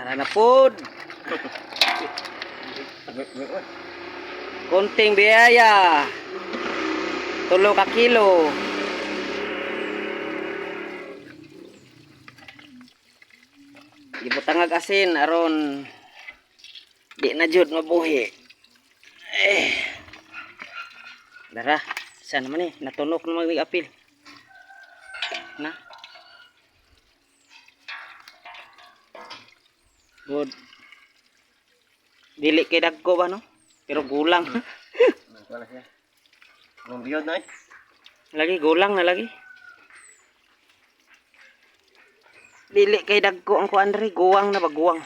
Ara na pod. Konting biyaya. Tulo ka kilo. Gibutangag asin aron di na jud mabuhi. Eh. Dara, saan naman eh, natunok naman may apil. Na. Good. Dili kay dagko ba no? Pero gulang. Siya. Nung biyod na eh. lagi gulang na lagi. Dili kay dagko ang kuan diri, guwang na ba guwang.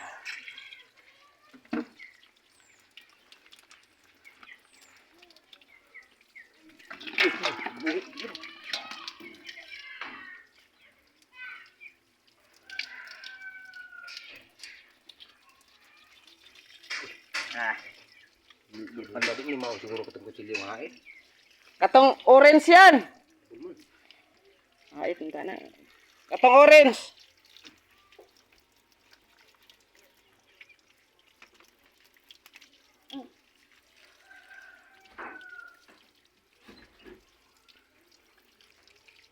Ah. Ni mau siguro katong kutsilyo nga eh. Katong orange yan. Ah, ito na. Katong orange.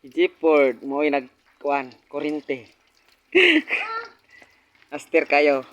Jeepord, mo nagkuan, kurinte. Aster kayo.